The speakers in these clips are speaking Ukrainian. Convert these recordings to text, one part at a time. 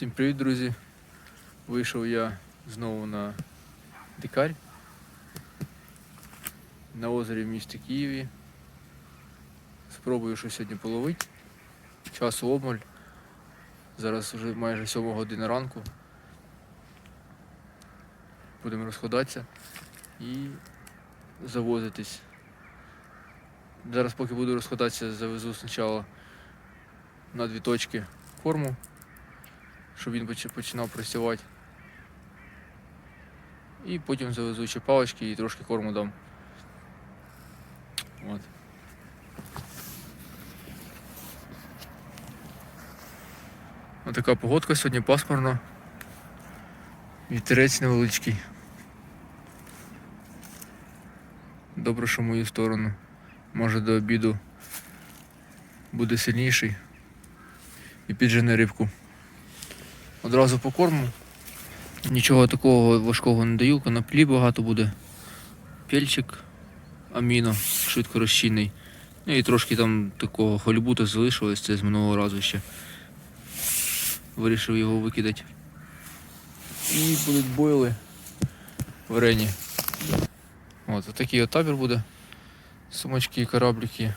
Всім привіт, друзі! Вийшов я знову на дикарь на озері в місті Києві. Спробую щось сьогодні половити. Часу обмаль. Зараз вже майже 7 година ранку. Будемо розходатися і завозитись. Зараз поки буду розходатися, завезу спочатку на дві точки корму щоб він починав працювати. І потім завезу ще палички і трошки корму дам. От. Ось погодка сьогодні пасмурно. Вітерець невеличкий. Добре, що мою сторону. Може до обіду буде сильніший і піджене рибку. Одразу по корму. Нічого такого важкого не даю, коноплі багато буде. Пельчик, аміно, швидко розчинний. Ну і трошки там такого хольбута залишилось, це з минулого разу ще. Вирішив його викидати. І будуть бойли варені. От, такий от табір буде. Сумочки, кораблики.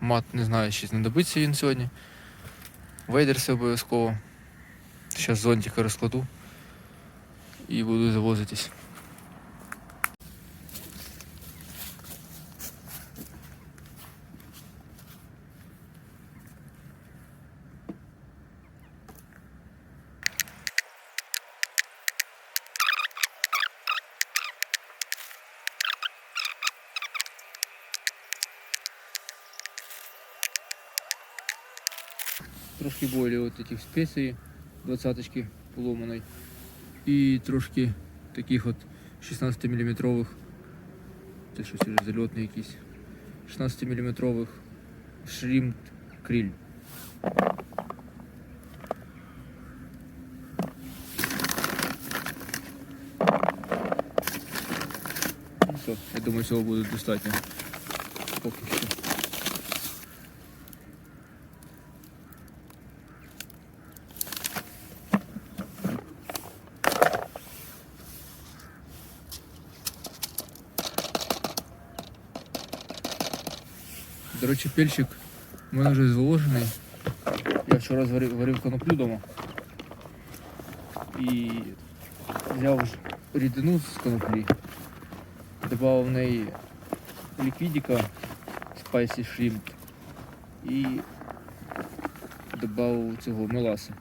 Мат, не знаю, чи знадобиться він сьогодні. Вейдерси обов'язково. Зараз зонтика розкладу і буду завозитись. Трошки более вот этих специй, двадцаточки поломаной. І трошки таких от 16 мм. Це щось вже зальотний якийсь. 16 мм шримт криль. Ну я думаю, цього буде достатньо. Поки що. До пельчик у мене вже зволожений. Я вчора зварив, варив коноплю вдома. І взяв рідину з коноплі, додав в неї ліквідика Spicy Shrimp і додав цього меласи.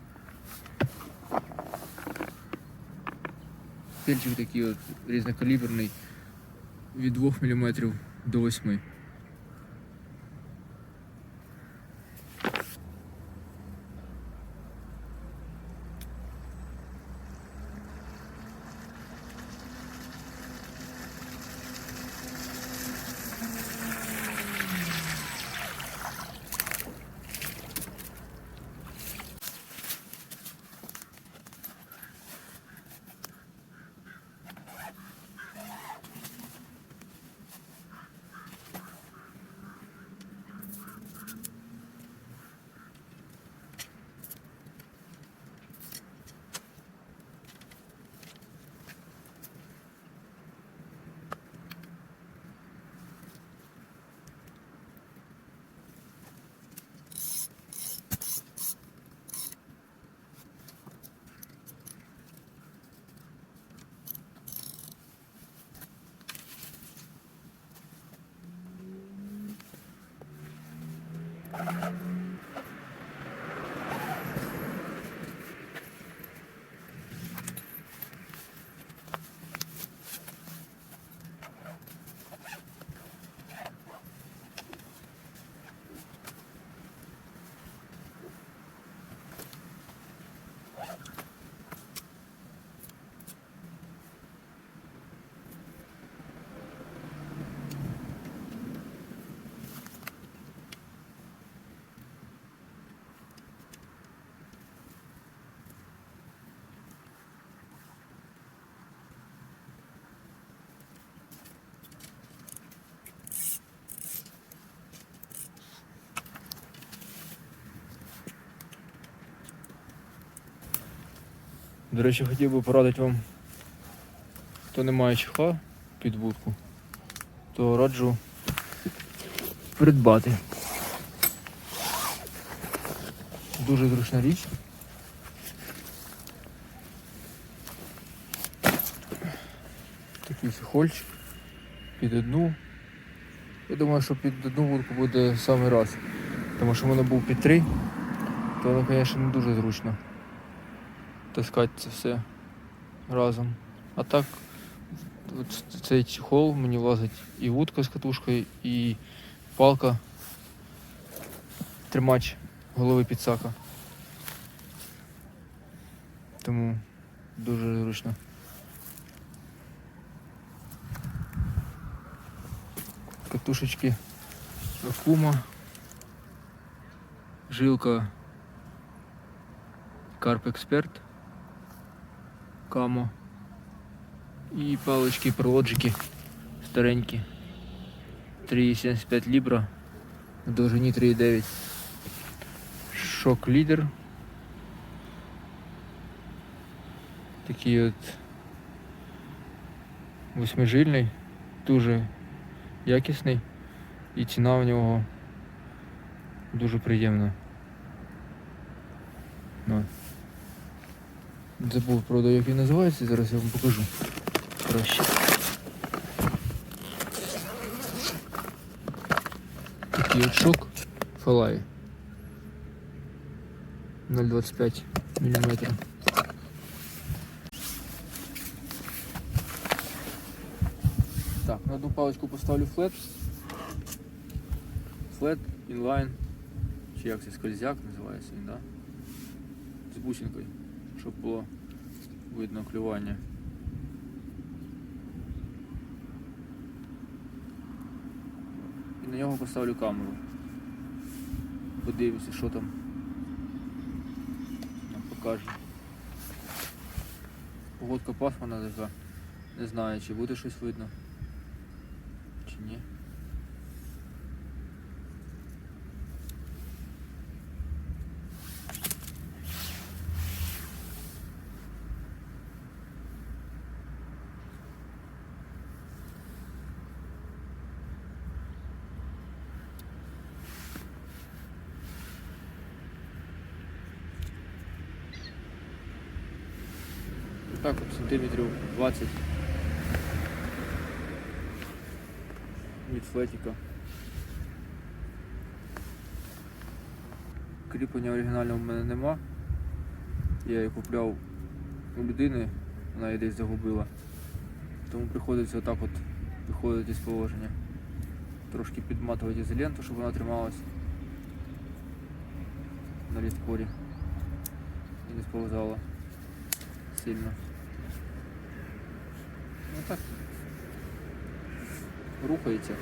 Пельчик такий от різнокаліберний від 2 мм до 8 До речі, хотів би порадити вам, хто не має чехла під вудку, то раджу придбати. Дуже зручна річ. Такий чехольчик під одну. Я думаю, що під одну вудку буде самий раз. Тому що в мене був під три, то воно, звісно, не дуже зручно таскати це все разом. А так, цей чехол мені влазить і вудка з катушкою, і палка, тримач голови підсака. Тому дуже зручно. Катушечки Акума, жилка Карп Експерт, Камо і палички проводжики старенькі 3,75 лібра в довжині 3,9. Шок лідер. Такий от восьмижильний, дуже якісний і ціна в нього дуже приємна. Забув, правда, як він називається, зараз я вам покажу. Краще. Такий от шок Фалай. 0,25 мм. Так, на одну паличку поставлю флет. Флет, інлайн. Чи як це скользяк називається він, да? З бусинкою, щоб було видно клювання. І на нього поставлю камеру. Подивлюся, що там нам покаже. Погодка пасмурна така. Не знаю, чи буде щось видно. Чи ні. Так от сантиметрів 20 від флетіка. Кріплення оригінального в мене нема. Я її купляв у людини, вона її десь загубила. Тому приходиться отак от виходити з положення. Трошки підматувати ізоленту, щоб вона трималась на лісткорі і не сповзала сильно. Ну так. Рухається.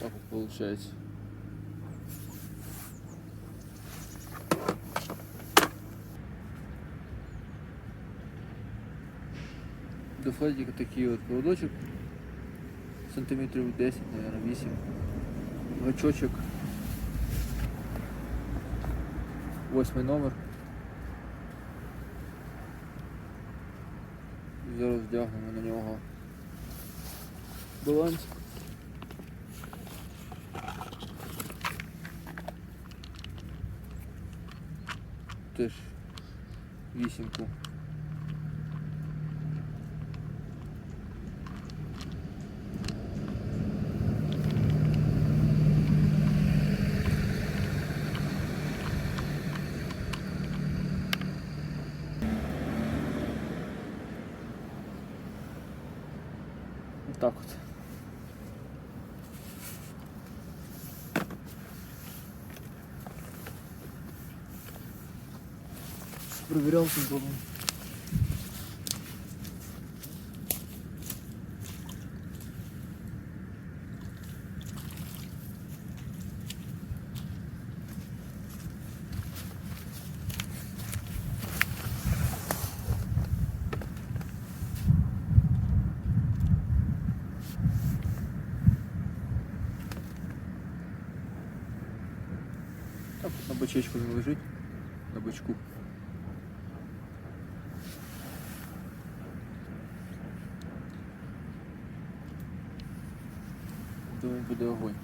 Так вот получается. До флетика такий от проводочок. Сантиметрів 10, наверное, 8. Гачочок. Восьмий номер. Зараз вдягнемо на нього баланс. теж вісімку. Так вот. Проверял тут дома. Так, на бочечку він лежить. На бочку. Думаю, буде огонь.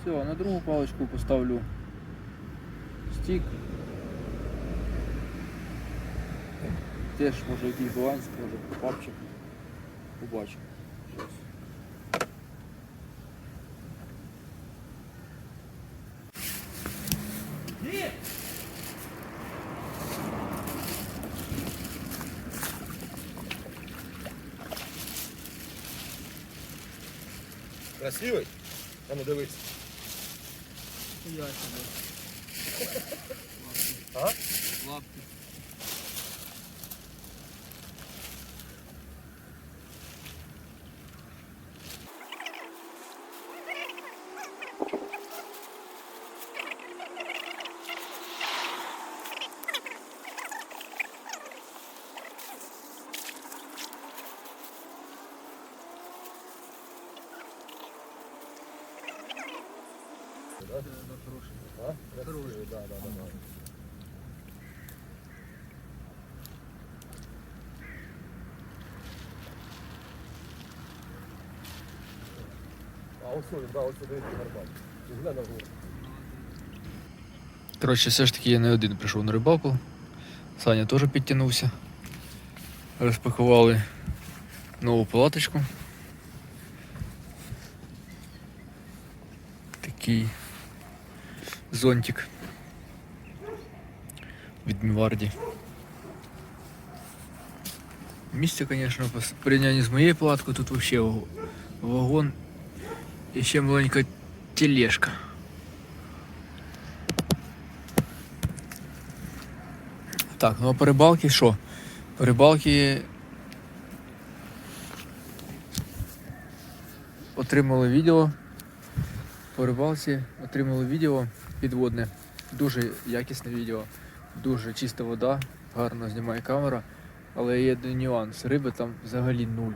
Все, на другу паличку поставлю стік. Теж може якийсь баланс, може папчик. Побачимо. Щас. Красивий? А ну дивись. тебе. Лапки. А? Красивий, да, да, да, да. А ось да, ось дивіться нормально. Глянь на вгору. Коротше, все ж таки я не один прийшов на рибалку. Саня теж підтягнувся. Розпакували нову палаточку. Такий зонтик від Міварді. Місце, звісно, по порівнянні з моєю палаткою тут взагалі вагон і ще маленька тележка. Так, ну а по рибалки що? По рибалки отримали відео. По рибалці отримали відео підводне. Дуже якісне відео, дуже чиста вода, гарно знімає камера, але є один нюанс. Риби там взагалі нуль.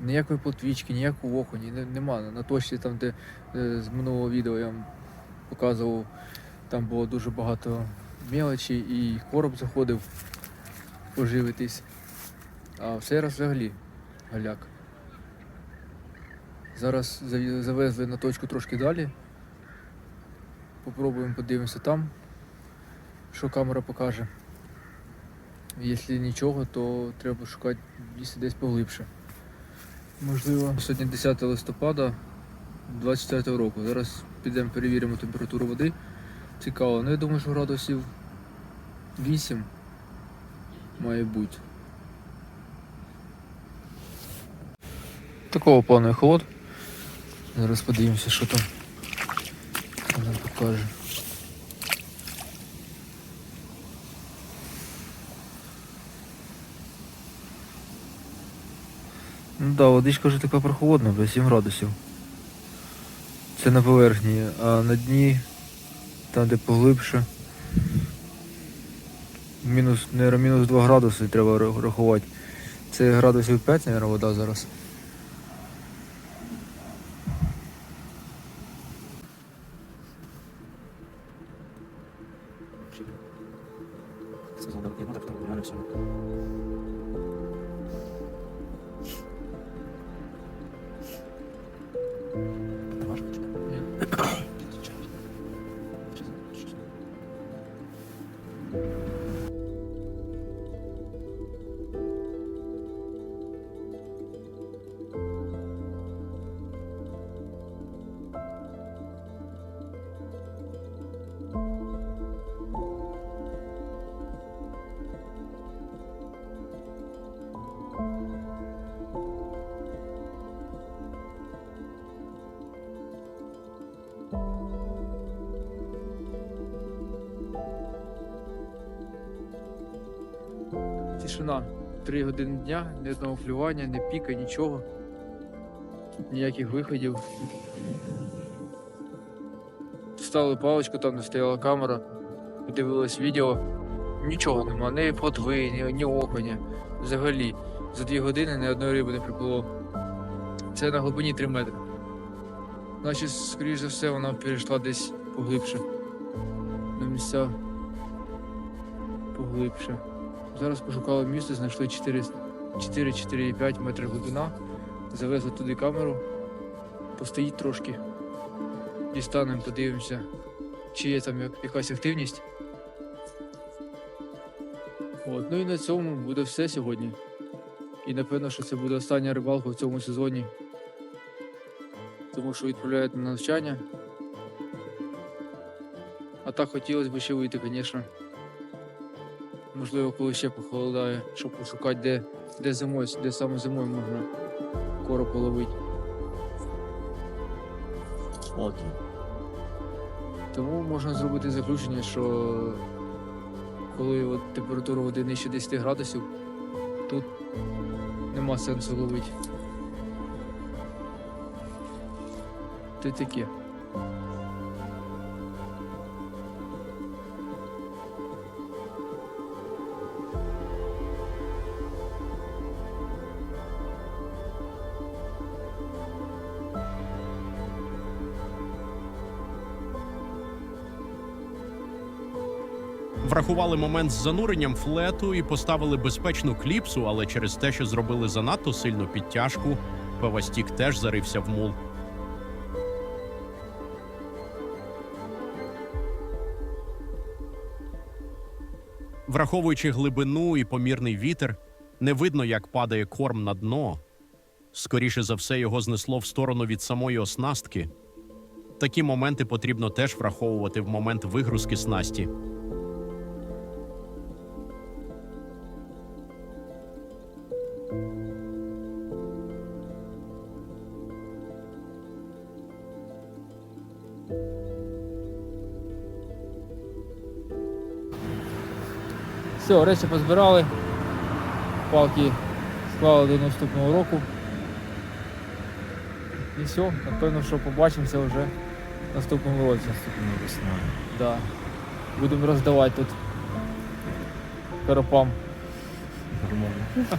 Ніякої плотвічки, ніякого окуні, нема. На точці там, де е, з минулого відео я вам показував, там було дуже багато мелочі і короб заходив поживитись. А в цей раз взагалі галяк. Зараз завезли на точку трошки далі. Попробуємо подивимося там, що камера покаже. Якщо нічого, то треба шукати місце десь поглибше. Можливо. Сьогодні 10 листопада 24 року. Зараз підемо перевіримо температуру води. Цікаво, ну я думаю, що градусів 8 має бути. Такого плану холод. Зараз подивимося, що там нам покаже. Ну да, водичка вже така прохолодна, бля, 7 градусів. Це на поверхні, а на дні, там де поглибше. Мінус, наверное, мінус 2 градуси треба рахувати. Це градусів 5, наверное, вода зараз. Тишина. Три години дня, ні одного клювання, ні піка, нічого. Ніяких виходів. Ставили паличку, там де стояла камера, дивилась відео. Нічого нема, ні плотви, ні, ні окуня. Взагалі, за дві години ні одної риби не приплило. Це на глибині 3 метри. Значить, скоріш за все, вона перейшла десь поглибше. На місця поглибше. Зараз пошукали місце, знайшли 4 4-4,5 метри глибина. Завезли туди камеру. Постоїть трошки. Дістанемо, подивимося, чи є там якась активність. От, ну і на цьому буде все сьогодні. І напевно, що це буде остання рибалка в цьому сезоні. Тому що відправляють на навчання. А так хотілося б ще вийти, звісно. Можливо, коли ще похолодає, щоб пошукати, де, де зимою, де саме зимою можна кору половити. Окей. Тому можна зробити заключення, що коли от температура води нижче 10 градусів, тут нема сенсу ловити. Ти таке. Врахували момент з зануренням флету і поставили безпечну кліпсу, але через те, що зробили занадто сильну підтяжку, Певастік теж зарився в мул. Враховуючи глибину і помірний вітер, не видно, як падає корм на дно. Скоріше за все, його знесло в сторону від самої оснастки. Такі моменти потрібно теж враховувати в момент вигрузки снасті. Все, речі позбирали. Палки склали до наступного року. І все, напевно, що побачимося вже в наступному році. Наступною весною. Да. Будемо роздавати тут коропам. Нормально.